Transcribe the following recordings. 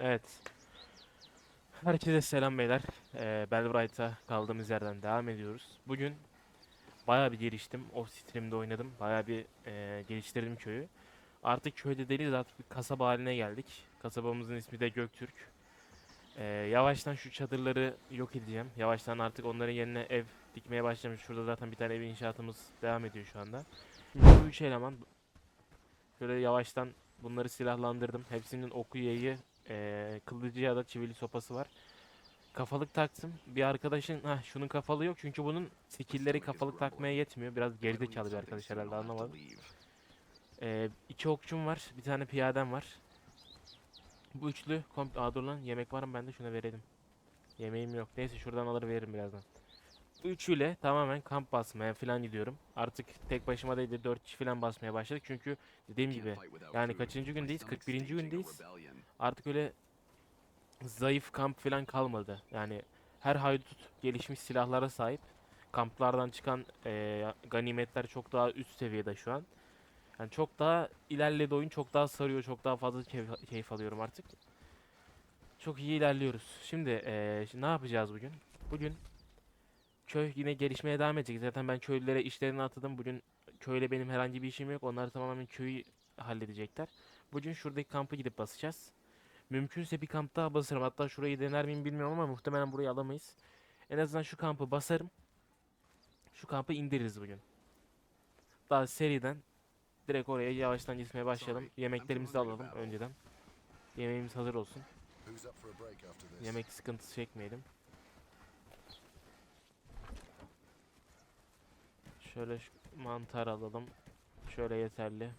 Evet. Herkese selam beyler. Ee, Bellbright'a kaldığımız yerden devam ediyoruz. Bugün bayağı bir geliştim. Off stream'de oynadım. Bayağı bir e, geliştirdim köyü. Artık köyde değiliz artık bir kasaba haline geldik. Kasabamızın ismi de Göktürk. Ee, yavaştan şu çadırları yok edeceğim. Yavaştan artık onların yerine ev dikmeye başlamış. Şurada zaten bir tane ev inşaatımız devam ediyor şu anda. Şimdi bu üç eleman şöyle yavaştan bunları silahlandırdım. Hepsinin oku yayı eee, kılıcı ya da çivili sopası var. Kafalık taktım. Bir arkadaşın ha şunun kafalığı yok çünkü bunun skill'leri kafalık takmaya yetmiyor. Biraz gerizekalı bir arkadaş herhalde anlamadım. Eee iki okçum var. Bir tane piyadem var. Bu üçlü komple... Aa yemek var mı bende şuna verelim. Yemeğim yok. Neyse şuradan alır veririm birazdan. Bu üçüyle tamamen kamp basmaya falan gidiyorum. Artık tek başıma değil de 4 kişi falan basmaya başladık. Çünkü dediğim gibi yani kaçıncı gündeyiz? 41. gündeyiz. Artık öyle zayıf kamp falan kalmadı. Yani her haydut gelişmiş silahlara sahip. Kamplardan çıkan eee, ganimetler çok daha üst seviyede şu an. Yani çok daha ilerledi oyun, çok daha sarıyor, çok daha fazla keyif, keyif alıyorum artık. Çok iyi ilerliyoruz. Şimdi eee, şimdi ne yapacağız bugün? Bugün köy yine gelişmeye devam edecek. Zaten ben köylülere işlerini atadım. Bugün köyle benim herhangi bir işim yok. Onlar tamamen köyü halledecekler. Bugün şuradaki kampı gidip basacağız. Mümkünse bir kamp daha basarım. Hatta şurayı dener miyim bilmiyorum ama muhtemelen burayı alamayız. En azından şu kampı basarım. Şu kampı indiririz bugün. Daha seriden direkt oraya yavaştan gitmeye başlayalım. Yemeklerimizi de alalım önceden. Yemeğimiz hazır olsun. Yemek sıkıntısı çekmeyelim. Şöyle mantar alalım. Şöyle yeterli.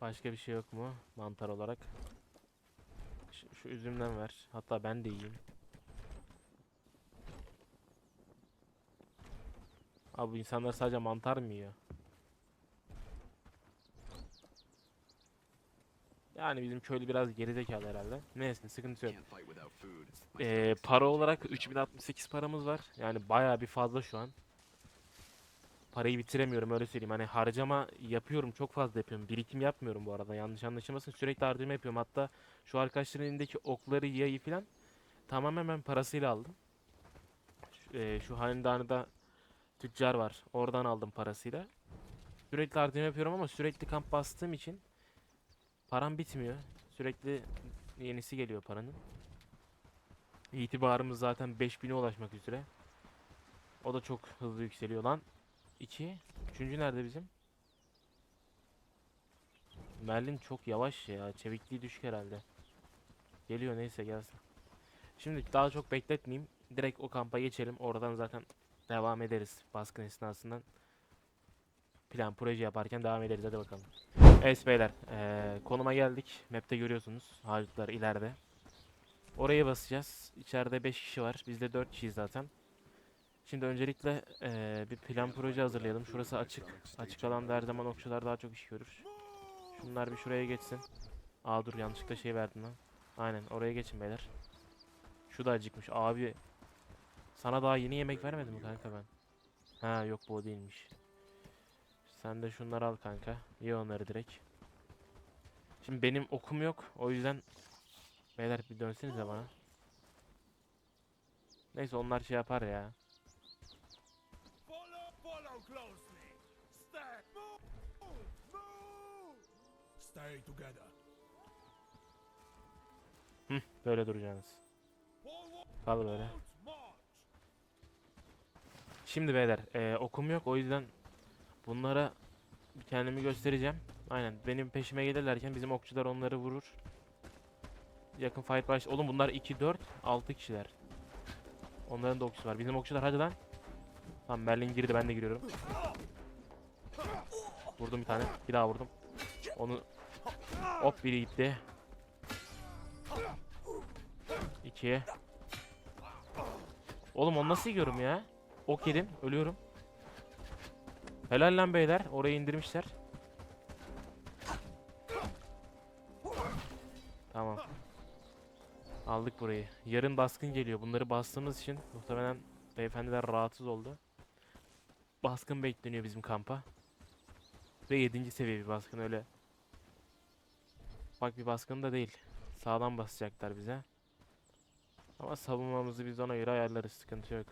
Başka bir şey yok mu mantar olarak? Şu, şu üzümden ver. Hatta ben de yiyeyim. Abi bu insanlar sadece mantar mı yiyor? Yani bizim köylü biraz gerizekalı herhalde. Neyse sıkıntı yok. Ee, para olarak 3068 paramız var. Yani bayağı bir fazla şu an. Parayı bitiremiyorum öyle söyleyeyim. Hani harcama yapıyorum çok fazla yapıyorum. Birikim yapmıyorum bu arada yanlış anlaşılmasın. Sürekli harcama yapıyorum. Hatta şu arkadaşların elindeki okları yayı falan tamamen ben parasıyla aldım. Şu, ee, şu hanedanıda tüccar var. Oradan aldım parasıyla. Sürekli harcama yapıyorum ama sürekli kamp bastığım için param bitmiyor. Sürekli yenisi geliyor paranın. İtibarımız zaten 5000'e ulaşmak üzere. O da çok hızlı yükseliyor lan. 2. Üçüncü nerede bizim? Merlin çok yavaş ya. Çevikliği düşük herhalde. Geliyor neyse gelsin. Şimdi daha çok bekletmeyeyim. Direkt o kampa geçelim. Oradan zaten devam ederiz baskın esnasından. Plan proje yaparken devam ederiz. Hadi bakalım. Evet beyler. eee, konuma geldik. Map'te görüyorsunuz. Haydutlar ileride. Oraya basacağız. İçeride 5 kişi var. Biz de 4 kişiyiz zaten. Şimdi öncelikle eee, bir plan proje hazırlayalım. Şurası açık. Açık alanda her zaman okçular daha çok iş görür. Şunlar bir şuraya geçsin. Aa dur yanlışlıkla şey verdim lan. Aynen oraya geçin beyler. Şu da acıkmış. Abi sana daha yeni yemek vermedim mi kanka ben? Ha yok bu o değilmiş. Sen de şunları al kanka. Ye onları direkt. Şimdi benim okum yok. O yüzden beyler bir dönsenize bana. Neyse onlar şey yapar ya. Stay together. Hı, böyle duracaksınız. Kal böyle. Şimdi beyler eee, okum yok o yüzden bunlara kendimi göstereceğim. Aynen benim peşime gelirlerken bizim okçular onları vurur. Yakın fight baş. Oğlum bunlar 2 4 6 kişiler. Onların da okçusu var. Bizim okçular hadi lan. Tamam Merlin girdi ben de giriyorum. Vurdum bir tane. Bir daha vurdum. Onu hop biri gitti. 2 Oğlum onu nasıl yiyorum ya? Ok yedim. Ölüyorum. Helal lan beyler. Orayı indirmişler. Tamam. Aldık burayı. Yarın baskın geliyor. Bunları bastığımız için muhtemelen beyefendiler rahatsız oldu. Baskın bekleniyor bizim kampa. Ve 7. seviye bir baskın öyle. Ufak bir baskın da değil. Sağdan basacaklar bize. Ama savunmamızı biz ona göre ayarlarız. Sıkıntı yok.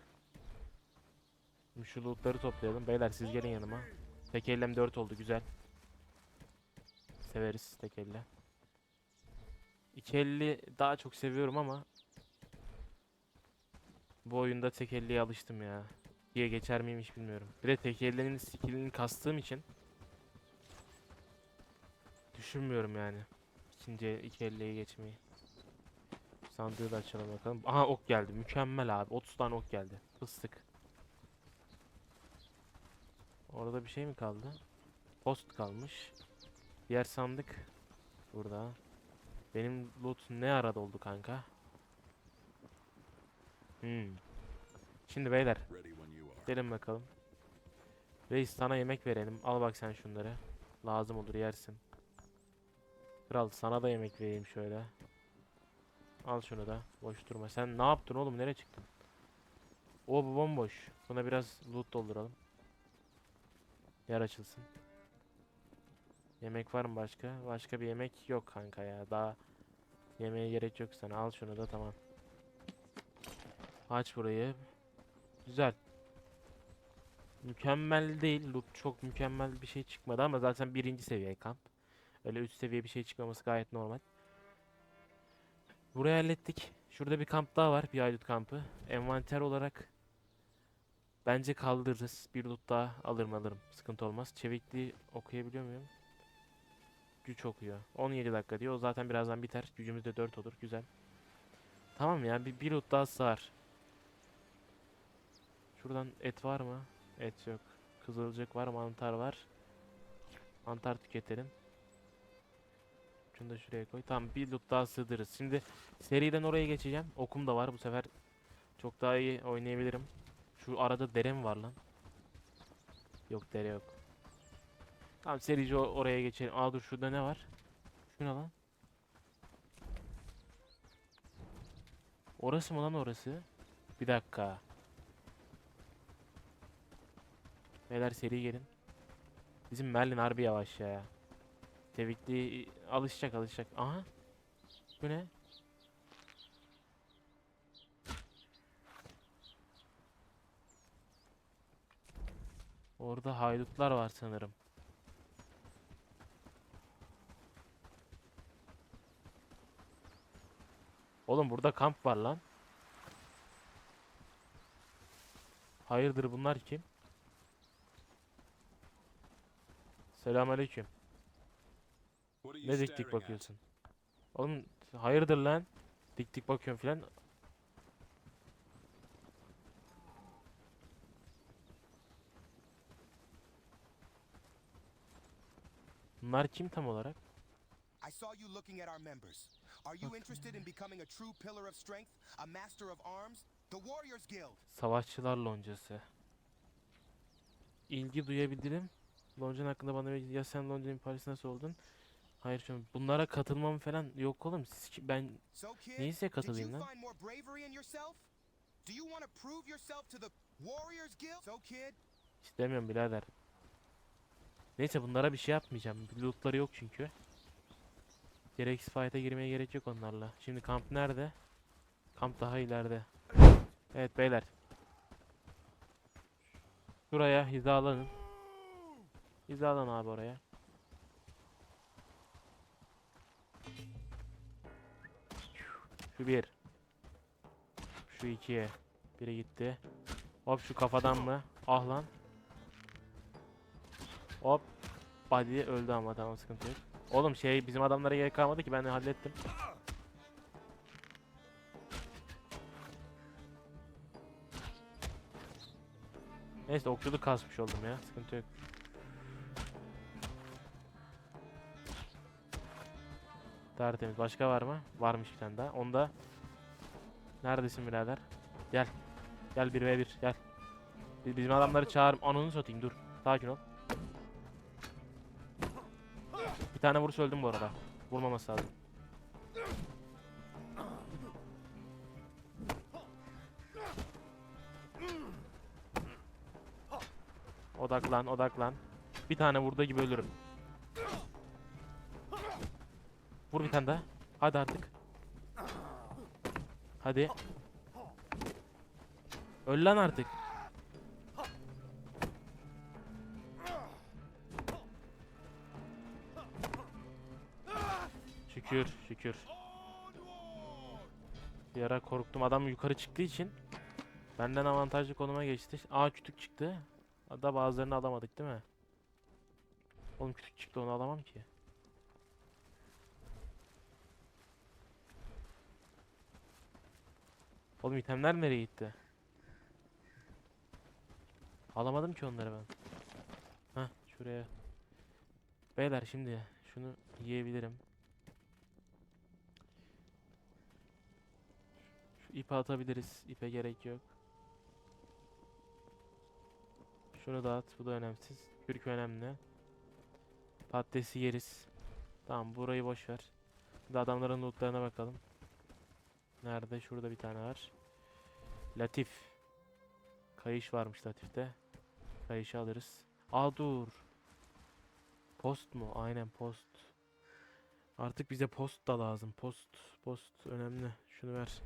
Şu lootları toplayalım. Beyler siz gelin yanıma. Tek ellem 4 oldu. Güzel. Severiz tek elle. İki elli daha çok seviyorum ama bu oyunda tek alıştım ya. Diye geçer miyim hiç bilmiyorum. Bir de tek ellinin skillini kastığım için düşünmüyorum yani. İkinci iki elliye geçmeyi. Sandığı da açalım bakalım. Aha ok geldi. Mükemmel abi. 30 tane ok geldi. Fıstık. Orada bir şey mi kaldı? Post kalmış. Diğer sandık burada. Benim loot ne arada oldu kanka? Hmm. Şimdi beyler gelin bakalım. Reis sana yemek verelim. Al bak sen şunları. Lazım olur yersin. Kral sana da yemek vereyim şöyle. Al şunu da. Boş durma. Sen ne yaptın oğlum? Nereye çıktın? O bu bomboş. Buna biraz loot dolduralım. Yer açılsın. Yemek var mı başka? Başka bir yemek yok kanka ya. Daha yemeğe gerek yok sana. Al şunu da tamam. Aç burayı. Güzel. Mükemmel değil. Loot çok mükemmel bir şey çıkmadı ama zaten birinci seviye kamp. Öyle üst seviye bir şey çıkmaması gayet normal. Burayı hallettik. Şurada bir kamp daha var. Bir haydut kampı. Envanter olarak bence kaldırırız. Bir loot daha alırım alırım. Sıkıntı olmaz. Çevikliği okuyabiliyor muyum? Güç okuyor. 17 dakika diyor. O zaten birazdan biter. Gücümüz de 4 olur. Güzel. Tamam ya. Bir, bir loot daha sığar. Şuradan et var mı? Et yok. Kızılcık var. Mantar var. Mantar tüketelim. Şunu da şuraya koy. Tamam bir loot daha sığdırırız. Şimdi seriden oraya geçeceğim. Okum da var bu sefer. Çok daha iyi oynayabilirim. Şu arada dere mi var lan? Yok dere yok. Tamam serici oraya geçelim. Aa dur şurada ne var? Şu ne lan? Orası mı lan orası? Bir dakika. Beyler seri gelin. Bizim Merlin harbi yavaş ya. Tevikli alışacak alışacak. Aha. Bu ne? Orada haydutlar var sanırım. Oğlum burada kamp var lan. Hayırdır bunlar kim? Selamünaleyküm. Ne dik dik bakıyorsun? Oğlum hayırdır lan? Dik dik bakıyorum filan. Bunlar kim tam olarak? I saw you looking at our members. Are you interested in becoming a true pillar of strength, a master of arms? The Warriors Guild. Savaşçılar loncası. İlgi duyabilirim. Loncan hakkında bana bir- ya sen Lonca'nın Paris'i nasıl oldun? Hayır an bunlara katılmam falan yok oğlum. Siz ki- ben neyse katılayım lan. İstemiyorum birader. Neyse bunlara bir şey yapmayacağım. Lootları yok çünkü. Gereksiz fight'a girmeye gerek yok onlarla. Şimdi kamp nerede? Kamp daha ileride. Evet beyler. Şuraya hizalanın. Hizalan abi oraya. Şu bir. Şu iki. Biri gitti. Hop şu kafadan mı? Ah lan. Hop. Body öldü ama tamam sıkıntı yok. Oğlum şey bizim adamlara gerek kalmadı ki ben hallettim. Neyse okçuluk kasmış oldum ya sıkıntı yok. Tertemiz. Başka var mı? Varmış bir tane daha. Onda Neredesin birader? Gel. Gel 1v1 gel. Bi- Bizim adamları çağır. Ananı satayım dur. Sakin ol. Bir tane vuruş öldüm bu arada. Vurmaması lazım. Odaklan, odaklan. Bir tane vurduğu gibi ölürüm. Vur bir tane daha. Hadi artık. Hadi. Öl lan artık. Şükür, şükür. Bir ara korktum adam yukarı çıktığı için benden avantajlı konuma geçti. Aa kütük çıktı. Da bazılarını alamadık değil mi? Oğlum kütük çıktı onu alamam ki. Oğlum itemler nereye gitti? Alamadım ki onları ben. Hah şuraya. Beyler şimdi şunu yiyebilirim. Şu ipi atabiliriz. İpe gerek yok. Şunu da at. Bu da önemsiz. Kürk önemli. Patatesi yeriz. Tamam burayı boş ver. De adamların lootlarına bakalım. Nerede? Şurada bir tane var. Latif. Kayış varmış Latif'te. Kayışı alırız. Aa dur. Post mu? Aynen post. Artık bize post da lazım. Post. Post önemli. Şunu ver.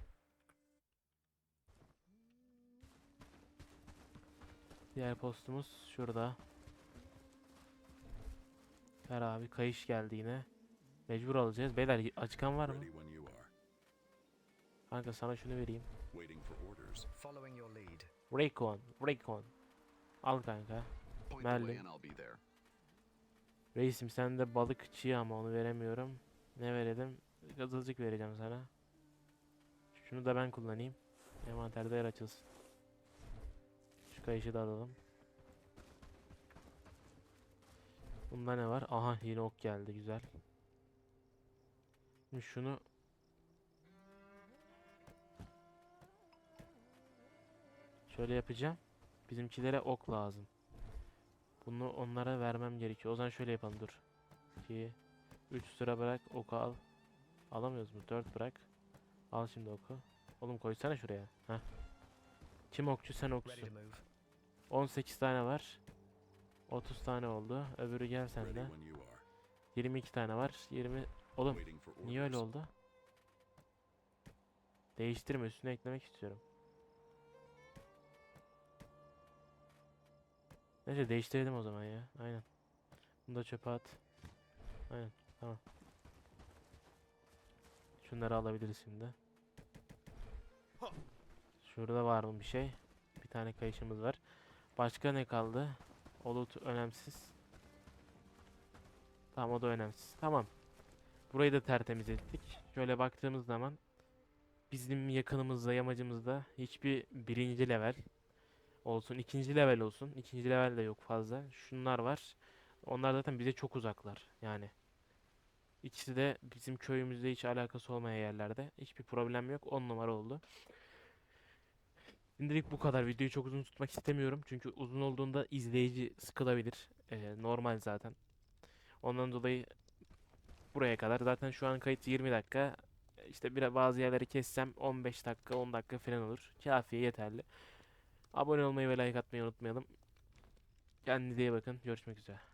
Diğer postumuz şurada. Ver abi kayış geldi yine. Mecbur alacağız. Beyler acıkan var mı? Kanka sana şunu vereyim. Raycon. Raycon. Al kanka. Merlin. Reisim sende balık çiğ ama onu veremiyorum. Ne verelim? Gazılcık vereceğim sana. Şunu da ben kullanayım. Envanterde yer açılsın. Şu kayışı da alalım. Bunda ne var? Aha yine ok geldi güzel. Şimdi şunu Şöyle yapacağım. Bizimkilere ok lazım. Bunu onlara vermem gerekiyor. O zaman şöyle yapalım dur. 2 3 sıra bırak oku al. Alamıyoruz mu? 4 bırak. Al şimdi oku. Oğlum koysana şuraya. Heh. Kim okçu sen okçusun. to move. 18 tane var. 30 tane oldu. Öbürü gel sen de. when you are. 22 tane var. 20 Oğlum niye öyle oldu? Değiştirme üstüne eklemek istiyorum. Neyse değiştirelim o zaman ya. Aynen. Bunu da çöpe at. Aynen. Tamam. Şunları alabiliriz şimdi. Şurada var mı bir şey? Bir tane kayışımız var. Başka ne kaldı? Olut önemsiz. Tamam o da önemsiz. Tamam. Burayı da tertemiz ettik. Şöyle baktığımız zaman bizim yakınımızda, yamacımızda hiçbir birinci level olsun, ikinci level olsun. İkinci level de yok fazla. Şunlar var. Onlar zaten bize çok uzaklar. Yani ikisi de bizim köyümüzde hiç alakası olmayan yerlerde. Hiçbir problem yok. 10 numara oldu. Şimdilik bu kadar. Videoyu çok uzun tutmak istemiyorum. Çünkü uzun olduğunda izleyici sıkılabilir. Ee, normal zaten. Ondan dolayı buraya kadar. Zaten şu an kayıt 20 dakika. İşte bir bazı yerleri kessem 15 dakika 10 dakika falan olur. Kafiye yeterli. Abone olmayı ve like atmayı unutmayalım. Kendinize iyi bakın. Görüşmek üzere.